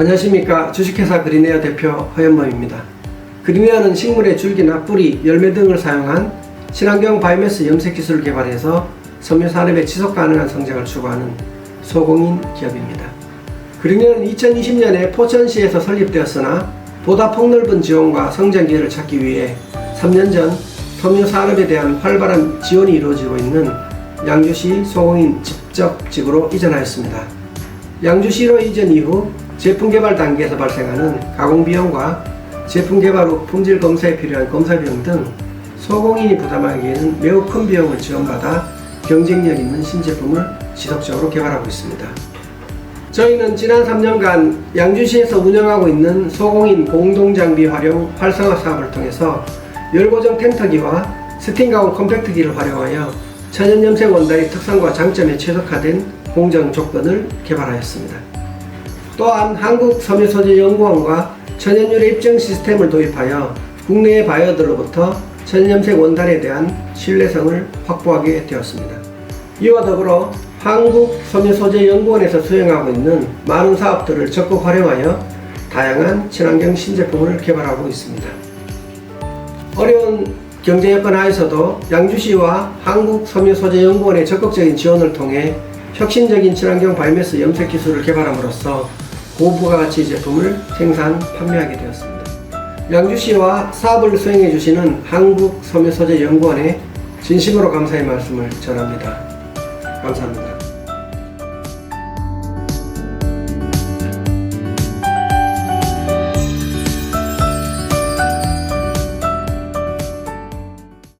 안녕하십니까 주식회사 그린에어 대표 허연범입니다. 그린에어는 식물의 줄기나 뿌리, 열매 등을 사용한 친환경 바이오매스 염색 기술을 개발해서 섬유 산업의 지속 가능한 성장을 추구하는 소공인 기업입니다. 그린에어는 2020년에 포천시에서 설립되었으나 보다 폭넓은 지원과 성장 기회를 찾기 위해 3년 전 섬유 산업에 대한 활발한 지원이 이루어지고 있는 양주시 소공인 직접직으로 이전하였습니다. 양주시로 이전 이후 제품 개발 단계에서 발생하는 가공 비용과 제품 개발 후 품질 검사에 필요한 검사 비용 등 소공인이 부담하기에는 매우 큰 비용을 지원받아 경쟁력 있는 신제품을 지속적으로 개발하고 있습니다. 저희는 지난 3년간 양주시에서 운영하고 있는 소공인 공동장비 활용 활성화 사업을 통해서 열고정 텐터기와 스팀 가공 컴팩트기를 활용하여 천연 염색 원단의 특성과 장점에 최적화된 공정 조건을 개발하였습니다. 또한 한국 섬유소재연구원과 천연유래 입증 시스템을 도입하여 국내의 바이어들로부터 천연염색 원단에 대한 신뢰성을 확보하게 되었습니다. 이와 더불어 한국 섬유소재연구원에서 수행하고 있는 많은 사업들을 적극 활용하여 다양한 친환경 신제품을 개발하고 있습니다. 어려운 경제 여건 하에서도 양주시와 한국 섬유소재연구원의 적극적인 지원을 통해 혁신적인 친환경 바이오매스 염색 기술을 개발함으로써 고부가가치 제품을 생산, 판매하게 되었습니다. 양주시와 사업을 수행해 주시는 한국섬유소재연구원에 진심으로 감사의 말씀을 전합니다. 감사합니다.